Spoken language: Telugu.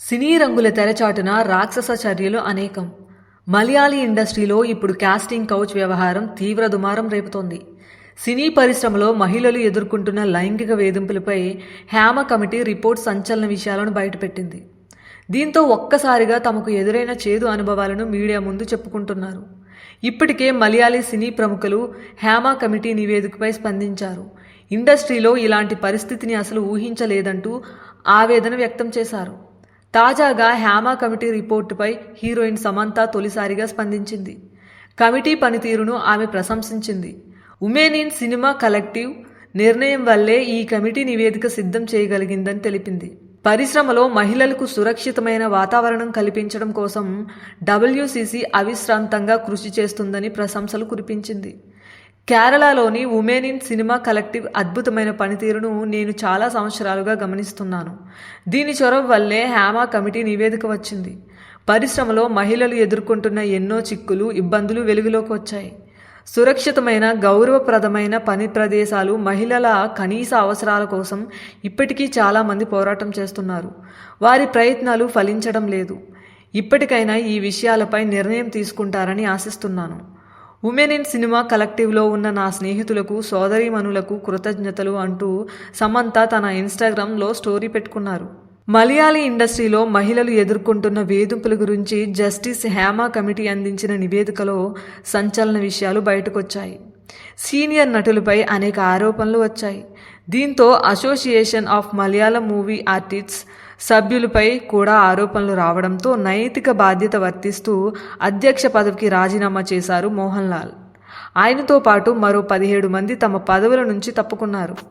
సినీ రంగుల తెరచాటున రాక్షస చర్యలు అనేకం. మలయాళీ ఇండస్ట్రీలో ఇప్పుడు క్యాస్టింగ్ కౌచ్ వ్యవహారం తీవ్ర దుమారం రేపుతోంది. సినీ పరిశ్రమలో మహిళలు ఎదుర్కొంటున్న లైంగిక వేధింపులపై హేమ కమిటీ రిపోర్ట్ సంచలన విషయాలను బయటపెట్టింది. దీంతో ఒక్కసారిగా తమకు ఎదురైన చేదు అనుభవాలను మీడియా ముందు చెప్పుకుంటున్నారు. ఇప్పటికే మలయాళీ సినీ ప్రముఖులు హేమ కమిటీ నివేదికపై స్పందించారు. ఇండస్ట్రీలో ఇలాంటి పరిస్థితిని అసలు ఊహించలేదంటూ ఆవేదన వ్యక్తం చేశారు. తాజాగా హ్యామా కమిటీ రిపోర్టుపై హీరోయిన్ సమంత తొలిసారిగా స్పందించింది. కమిటీ పనితీరును ఆమె ప్రశంసించింది. ఉమెన్ ఇన్ సినిమా కలెక్టివ్ నిర్ణయం వల్లే ఈ కమిటీ నివేదిక సిద్ధం చేయగలిగిందని తెలిపింది. పరిశ్రమలో మహిళలకు సురక్షితమైన వాతావరణం కల్పించడం కోసం డబ్ల్యూసీసీ అవిశ్రాంతంగా కృషి చేస్తుందని ప్రశంసలు కురిపించింది. కేరళలోని ఉమెన్ ఇన్ సినిమా కలెక్టివ్ అద్భుతమైన పనితీరును నేను చాలా సంవత్సరాలుగా గమనిస్తున్నాను. దీని చొరవ వల్లే హేమా కమిటీ నివేదిక వచ్చింది. పరిశ్రమలో మహిళలు ఎదుర్కొంటున్న ఎన్నో చిక్కులు ఇబ్బందులు వెలుగులోకి వచ్చాయి. సురక్షితమైన గౌరవప్రదమైన పని ప్రదేశాలు మహిళల కనీస అవసరాల కోసం ఇప్పటికీ చాలామంది పోరాటం చేస్తున్నారు. వారి ప్రయత్నాలు ఫలించడం లేదు. ఇప్పటికైనా ఈ విషయాలపై నిర్ణయం తీసుకుంటారని ఆశిస్తున్నాను. ఉమెన్ ఇన్ సినిమా కలెక్టివ్లో ఉన్న నా స్నేహితులకు సోదరీమణులకు కృతజ్ఞతలు అంటూ సమంత తన ఇన్స్టాగ్రామ్లో స్టోరీ పెట్టుకున్నారు. మలయాళీ ఇండస్ట్రీలో మహిళలు ఎదుర్కొంటున్న వేధింపుల గురించి జస్టిస్ హేమా కమిటీ అందించిన నివేదికలో సంచలన విషయాలు బయటకొచ్చాయి. సీనియర్ నటులపై అనేక ఆరోపణలు వచ్చాయి. దీంతో association of Malayalam movie artists సభ్యులపై కూడా ఆరోపణలు రావడంతో నైతిక బాధ్యత వర్తిస్తూ అధ్యక్ష పదవికి రాజీనామా చేశారు మోహన్ లాల్. ఆయనతో పాటు మరో పదిహేడు మంది తమ పదవుల నుంచి తప్పుకున్నారు.